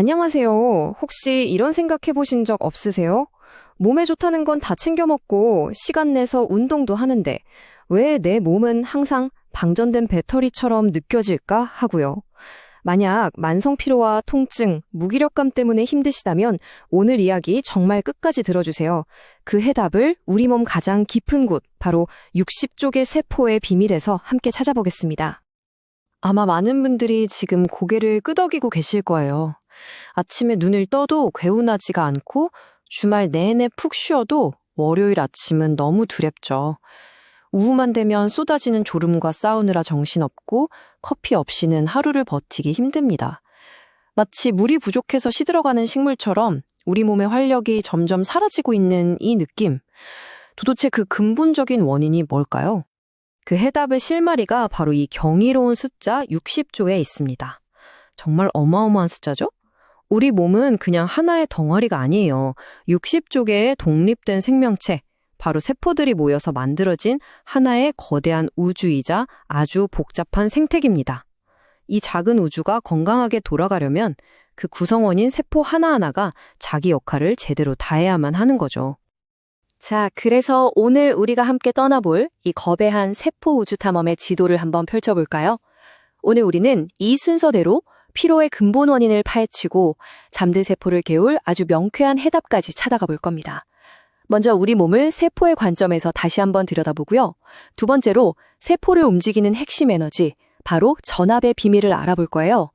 안녕하세요. 혹시 이런 생각해 보신 적 없으세요? 몸에 좋다는 건 다 챙겨 먹고 시간 내서 운동도 하는데 왜 내 몸은 항상 방전된 배터리처럼 느껴질까 하고요. 만약 만성 피로와 통증, 무기력감 때문에 힘드시다면 오늘 이야기 정말 끝까지 들어주세요. 그 해답을 우리 몸 가장 깊은 곳, 바로 60쪽의 세포의 비밀에서 함께 찾아보겠습니다. 아마 많은 분들이 지금 고개를 끄덕이고 계실 거예요. 아침에 눈을 떠도 개운하지가 않고 주말 내내 푹 쉬어도 월요일 아침은 너무 두렵죠. 오후만 되면 쏟아지는 졸음과 싸우느라 정신없고 커피 없이는 하루를 버티기 힘듭니다. 마치 물이 부족해서 시들어가는 식물처럼 우리 몸의 활력이 점점 사라지고 있는 이 느낌. 도대체 그 근본적인 원인이 뭘까요? 그 해답의 실마리가 바로 이 경이로운 숫자 60조에 있습니다. 정말 어마어마한 숫자죠? 우리 몸은 그냥 하나의 덩어리가 아니에요. 60조 개의 독립된 생명체, 바로 세포들이 모여서 만들어진 하나의 거대한 우주이자 아주 복잡한 생태계입니다. 이 작은 우주가 건강하게 돌아가려면 그 구성원인 세포 하나하나가 자기 역할을 제대로 다해야만 하는 거죠. 자, 그래서 오늘 우리가 함께 떠나볼 이 거대한 세포 우주 탐험의 지도를 한번 펼쳐볼까요? 오늘 우리는 이 순서대로 피로의 근본 원인을 파헤치고 잠든 세포를 깨울 아주 명쾌한 해답까지 찾아가 볼 겁니다. 먼저 우리 몸을 세포의 관점에서 다시 한번 들여다보고요. 두 번째로 세포를 움직이는 핵심 에너지, 바로 전압의 비밀을 알아볼 거예요.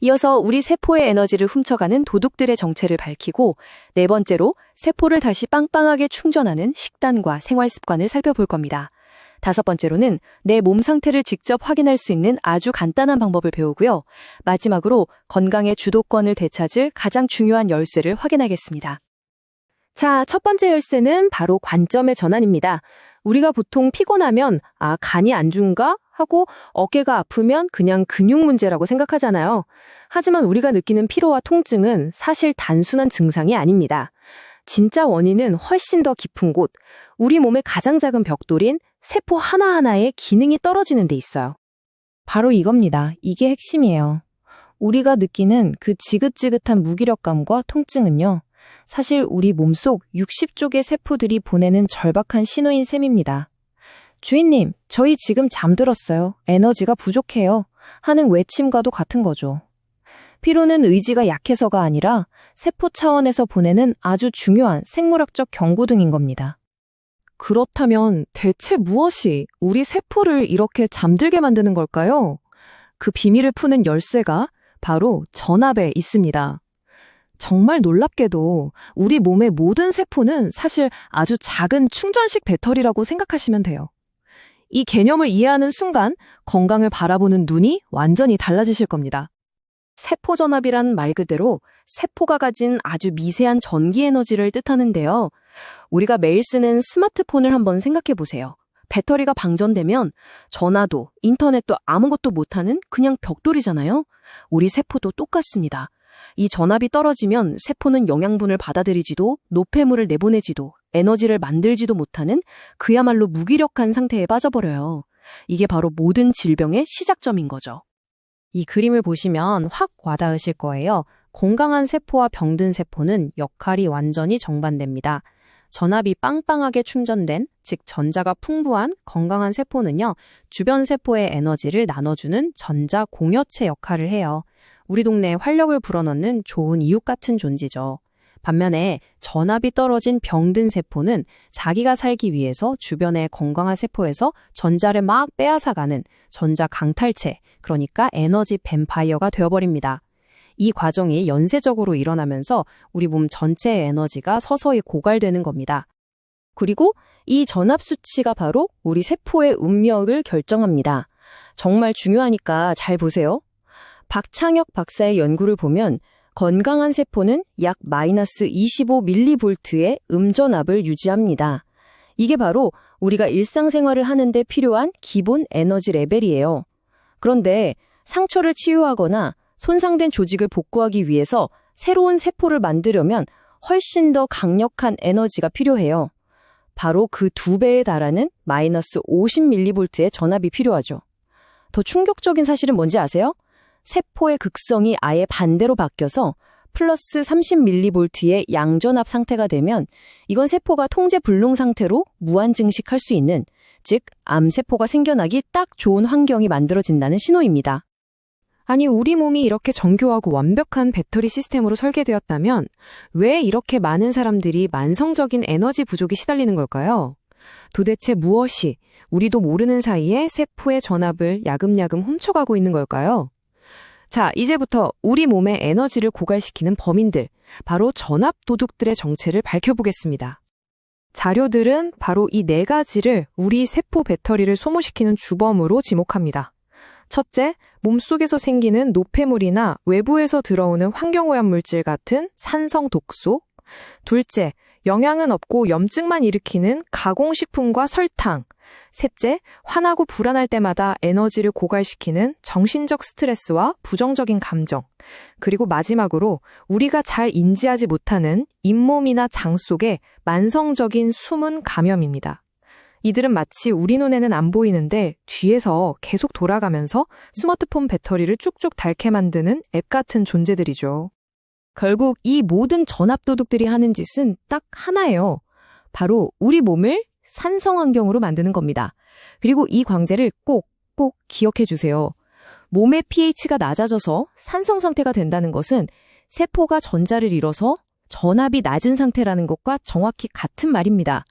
이어서 우리 세포의 에너지를 훔쳐가는 도둑들의 정체를 밝히고 네 번째로 세포를 다시 빵빵하게 충전하는 식단과 생활 습관을 살펴볼 겁니다. 다섯 번째로는 내 몸 상태를 직접 확인할 수 있는 아주 간단한 방법을 배우고요. 마지막으로 건강의 주도권을 되찾을 가장 중요한 열쇠를 확인하겠습니다. 자, 첫 번째 열쇠는 바로 관점의 전환입니다. 우리가 보통 피곤하면 아, 간이 안 좋은가? 하고 어깨가 아프면 그냥 근육 문제라고 생각하잖아요. 하지만 우리가 느끼는 피로와 통증은 사실 단순한 증상이 아닙니다. 진짜 원인은 훨씬 더 깊은 곳, 우리 몸의 가장 작은 벽돌인 세포 하나하나의 기능이 떨어지는 데 있어요. 바로 이겁니다. 이게 핵심이에요. 우리가 느끼는 그 지긋지긋한 무기력감과 통증은요. 사실 우리 몸속 60쪽의 세포들이 보내는 절박한 신호인 셈입니다. 주인님, 저희 지금 잠들었어요. 에너지가 부족해요. 하는 외침과도 같은 거죠. 피로는 의지가 약해서가 아니라 세포 차원에서 보내는 아주 중요한 생물학적 경고등인 겁니다. 그렇다면 대체 무엇이 우리 세포를 이렇게 잠들게 만드는 걸까요? 그 비밀을 푸는 열쇠가 바로 전압에 있습니다. 정말 놀랍게도 우리 몸의 모든 세포는 사실 아주 작은 충전식 배터리라고 생각하시면 돼요. 이 개념을 이해하는 순간 건강을 바라보는 눈이 완전히 달라지실 겁니다. 세포 전압이란 말 그대로 세포가 가진 아주 미세한 전기 에너지를 뜻하는데요. 우리가 매일 쓰는 스마트폰을 한번 생각해 보세요. 배터리가 방전되면 전화도, 인터넷도 아무것도 못하는 그냥 벽돌이잖아요. 우리 세포도 똑같습니다. 이 전압이 떨어지면 세포는 영양분을 받아들이지도, 노폐물을 내보내지도, 에너지를 만들지도 못하는 그야말로 무기력한 상태에 빠져버려요. 이게 바로 모든 질병의 시작점인 거죠. 이 그림을 보시면 확 와닿으실 거예요. 건강한 세포와 병든 세포는 역할이 완전히 정반대입니다. 전압이 빵빵하게 충전된, 즉 전자가 풍부한 건강한 세포는요, 주변 세포의 에너지를 나눠주는 전자 공여체 역할을 해요. 우리 동네에 활력을 불어넣는 좋은 이웃 같은 존재죠. 반면에 전압이 떨어진 병든 세포는 자기가 살기 위해서 주변의 건강한 세포에서 전자를 막 빼앗아가는 전자 강탈체, 그러니까 에너지 뱀파이어가 되어버립니다. 이 과정이 연쇄적으로 일어나면서 우리 몸 전체의 에너지가 서서히 고갈되는 겁니다. 그리고 이 전압 수치가 바로 우리 세포의 운명을 결정합니다. 정말 중요하니까 잘 보세요. 박창혁 박사의 연구를 보면 건강한 세포는 약 마이너스 25mV의 음전압을 유지합니다. 이게 바로 우리가 일상생활을 하는데 필요한 기본 에너지 레벨이에요. 그런데 상처를 치유하거나 손상된 조직을 복구하기 위해서 새로운 세포를 만들려면 훨씬 더 강력한 에너지가 필요해요. 바로 그 두 배에 달하는 마이너스 50mV의 전압이 필요하죠. 더 충격적인 사실은 뭔지 아세요? 세포의 극성이 아예 반대로 바뀌어서 플러스 30mV의 양전압 상태가 되면 이건 세포가 통제 불능 상태로 무한 증식할 수 있는 즉 암세포가 생겨나기 딱 좋은 환경이 만들어진다는 신호입니다. 아니, 우리 몸이 이렇게 정교하고 완벽한 배터리 시스템으로 설계되었다면 왜 이렇게 많은 사람들이 만성적인 에너지 부족에 시달리는 걸까요? 도대체 무엇이 우리도 모르는 사이에 세포의 전압을 야금야금 훔쳐가고 있는 걸까요? 자, 이제부터 우리 몸의 에너지를 고갈시키는 범인들, 바로 전압 도둑들의 정체를 밝혀보겠습니다. 자료들은 바로 이 네 가지를 우리 세포 배터리를 소모시키는 주범으로 지목합니다. 첫째, 몸속에서 생기는 노폐물이나 외부에서 들어오는 환경오염 물질 같은 산성 독소. 둘째, 영양은 없고 염증만 일으키는 가공식품과 설탕. 셋째, 화나고 불안할 때마다 에너지를 고갈시키는 정신적 스트레스와 부정적인 감정. 그리고 마지막으로 우리가 잘 인지하지 못하는 잇몸이나 장 속의 만성적인 숨은 감염입니다. 이들은 마치 우리 눈에는 안 보이는데 뒤에서 계속 돌아가면서 스마트폰 배터리를 쭉쭉 닳게 만드는 앱 같은 존재들이죠. 결국 이 모든 전압 도둑들이 하는 짓은 딱 하나예요. 바로 우리 몸을 산성 환경으로 만드는 겁니다. 그리고 이 광제를 꼭, 꼭 기억해 주세요. 몸의 pH가 낮아져서 산성 상태가 된다는 것은 세포가 전자를 잃어서 전압이 낮은 상태라는 것과 정확히 같은 말입니다.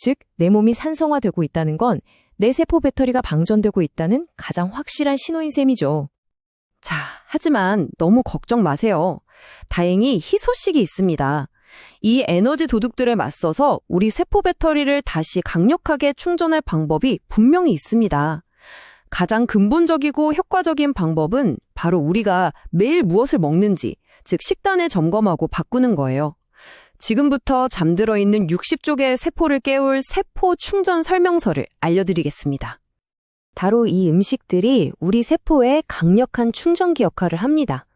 즉, 내 몸이 산성화되고 있다는 건 내 세포 배터리가 방전되고 있다는 가장 확실한 신호인 셈이죠. 자, 하지만 너무 걱정 마세요. 다행히 희소식이 있습니다. 이 에너지 도둑들에 맞서서 우리 세포 배터리를 다시 강력하게 충전할 방법이 분명히 있습니다. 가장 근본적이고 효과적인 방법은 바로 우리가 매일 무엇을 먹는지, 즉 식단을 점검하고 바꾸는 거예요. 지금부터 잠들어 있는 60쪽의 세포를 깨울 세포 충전 설명서를 알려드리겠습니다. 바로 이 음식들이 우리 세포의 강력한 충전기 역할을 합니다.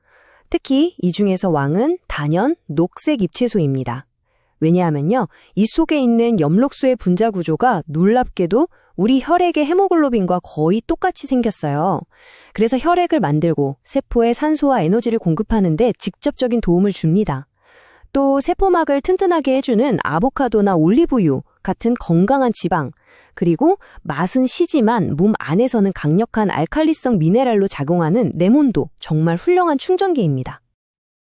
특히 이 중에서 왕은 단연 녹색 잎채소입니다. 왜냐하면요, 이 속에 있는 엽록소의 분자 구조가 놀랍게도 우리 혈액의 헤모글로빈과 거의 똑같이 생겼어요. 그래서 혈액을 만들고 세포에 산소와 에너지를 공급하는데 직접적인 도움을 줍니다. 또 세포막을 튼튼하게 해주는 아보카도나 올리브유 같은 건강한 지방, 그리고 맛은 시지만 몸 안에서는 강력한 알칼리성 미네랄로 작용하는 레몬도 정말 훌륭한 충전기입니다.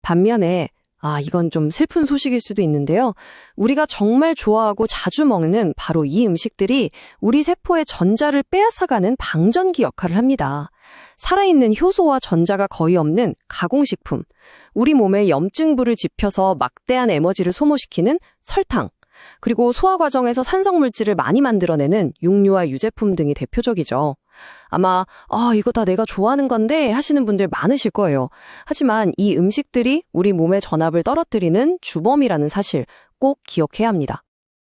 반면에 아, 이건 좀 슬픈 소식일 수도 있는데요. 우리가 정말 좋아하고 자주 먹는 바로 이 음식들이 우리 세포의 전자를 빼앗아가는 방전기 역할을 합니다. 살아있는 효소와 전자가 거의 없는 가공식품, 우리 몸에 염증부를 지펴서 막대한 에너지를 소모시키는 설탕, 그리고 소화 과정에서 산성물질을 많이 만들어내는 육류와 유제품 등이 대표적이죠. 아마 아 이거 다 내가 좋아하는 건데 하시는 분들 많으실 거예요. 하지만 이 음식들이 우리 몸의 전압을 떨어뜨리는 주범이라는 사실 꼭 기억해야 합니다.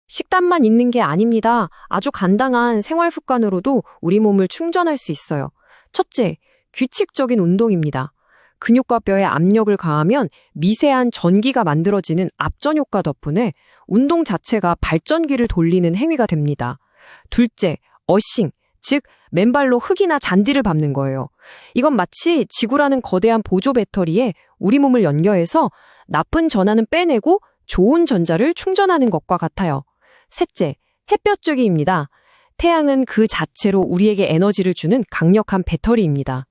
식단만 있는 게 아닙니다. 아주 간단한 생활 습관으로도 우리 몸을 충전할 수 있어요. 첫째, 규칙적인 운동입니다. 근육과 뼈에 압력을 가하면 미세한 전기가 만들어지는 압전 효과 덕분에 운동 자체가 발전기를 돌리는 행위가 됩니다. 둘째, 어싱, 즉 맨발로 흙이나 잔디를 밟는 거예요. 이건 마치 지구라는 거대한 보조 배터리에 우리 몸을 연결해서 나쁜 전하는 빼내고 좋은 전자를 충전하는 것과 같아요. 셋째, 햇볕 쬐기입니다. 태양은 그 자체로 우리에게 에너지를 주는 강력한 배터리입니다.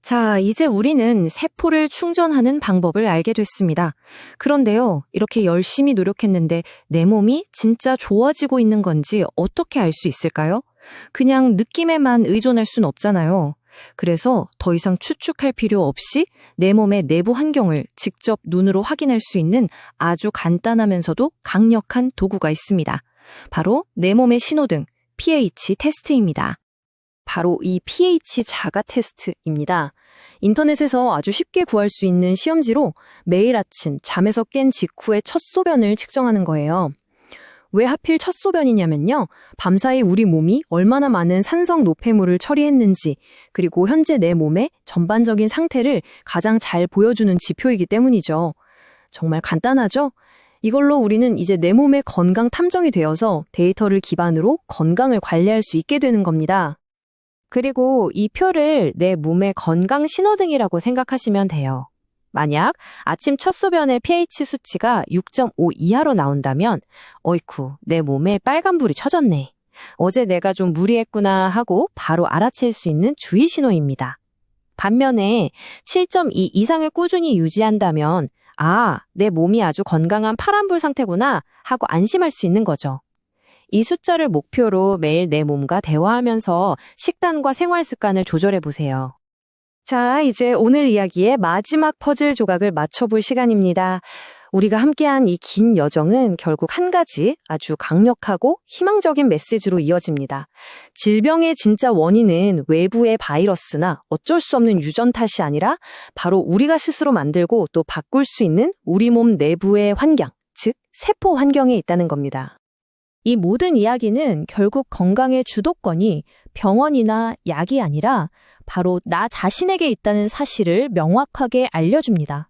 자, 이제 우리는 세포를 충전하는 방법을 알게 됐습니다. 그런데요, 이렇게 열심히 노력했는데 내 몸이 진짜 좋아지고 있는 건지 어떻게 알 수 있을까요? 그냥 느낌에만 의존할 순 없잖아요. 그래서 더 이상 추측할 필요 없이 내 몸의 내부 환경을 직접 눈으로 확인할 수 있는 아주 간단하면서도 강력한 도구가 있습니다. 바로 내 몸의 신호등, pH 테스트입니다. 바로 이 pH 자가 테스트입니다. 인터넷에서 아주 쉽게 구할 수 있는 시험지로 매일 아침 잠에서 깬 직후의 첫 소변을 측정하는 거예요. 왜 하필 첫 소변이냐면요. 밤사이 우리 몸이 얼마나 많은 산성 노폐물을 처리했는지, 그리고 현재 내 몸의 전반적인 상태를 가장 잘 보여주는 지표이기 때문이죠. 정말 간단하죠? 이걸로 우리는 이제 내 몸의 건강 탐정이 되어서 데이터를 기반으로 건강을 관리할 수 있게 되는 겁니다. 그리고 이 표를 내 몸의 건강 신호등이라고 생각하시면 돼요. 만약 아침 첫 소변의 pH 수치가 6.5 이하로 나온다면, 어이쿠, 내 몸에 빨간불이 켜졌네. 어제 내가 좀 무리했구나 하고 바로 알아챌 수 있는 주의 신호입니다. 반면에 7.2 이상을 꾸준히 유지한다면, 아, 내 몸이 아주 건강한 파란불 상태구나 하고 안심할 수 있는 거죠. 이 숫자를 목표로 매일 내 몸과 대화하면서 식단과 생활 습관을 조절해 보세요. 자, 이제 오늘 이야기의 마지막 퍼즐 조각을 맞춰볼 시간입니다. 우리가 함께한 이 긴 여정은 결국 한 가지 아주 강력하고 희망적인 메시지로 이어집니다. 질병의 진짜 원인은 외부의 바이러스나 어쩔 수 없는 유전 탓이 아니라 바로 우리가 스스로 만들고 또 바꿀 수 있는 우리 몸 내부의 환경, 즉 세포 환경에 있다는 겁니다. 이 모든 이야기는 결국 건강의 주도권이 병원이나 약이 아니라 바로 나 자신에게 있다는 사실을 명확하게 알려줍니다.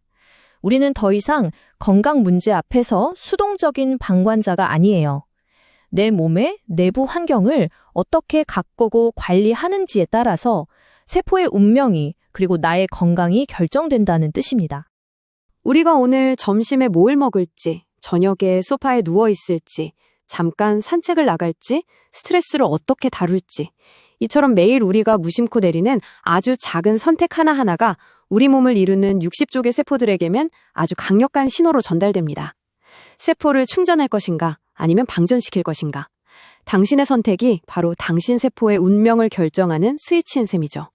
우리는 더 이상 건강 문제 앞에서 수동적인 방관자가 아니에요. 내 몸의 내부 환경을 어떻게 가꾸고 관리하는지에 따라서 세포의 운명이 그리고 나의 건강이 결정된다는 뜻입니다. 우리가 오늘 점심에 뭘 먹을지, 저녁에 소파에 누워 있을지, 잠깐 산책을 나갈지, 스트레스를 어떻게 다룰지, 이처럼 매일 우리가 무심코 내리는 아주 작은 선택 하나하나가 우리 몸을 이루는 60쪽의 세포들에게면 아주 강력한 신호로 전달됩니다. 세포를 충전할 것인가, 아니면 방전시킬 것인가. 당신의 선택이 바로 당신 세포의 운명을 결정하는 스위치인 셈이죠.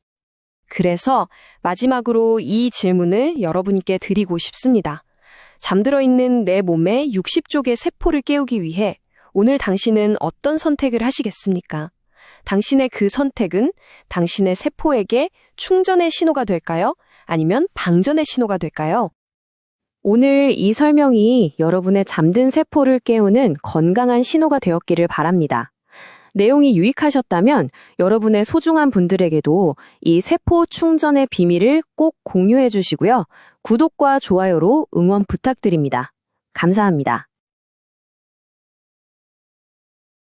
그래서 마지막으로 이 질문을 여러분께 드리고 싶습니다. 잠들어 있는 내 몸의 60쪽의 세포를 깨우기 위해 오늘 당신은 어떤 선택을 하시겠습니까? 당신의 그 선택은 당신의 세포에게 충전의 신호가 될까요? 아니면 방전의 신호가 될까요? 오늘 이 설명이 여러분의 잠든 세포를 깨우는 건강한 신호가 되었기를 바랍니다. 내용이 유익하셨다면 여러분의 소중한 분들에게도 이 세포 충전의 비밀을 꼭 공유해 주시고요. 구독과 좋아요로 응원 부탁드립니다. 감사합니다.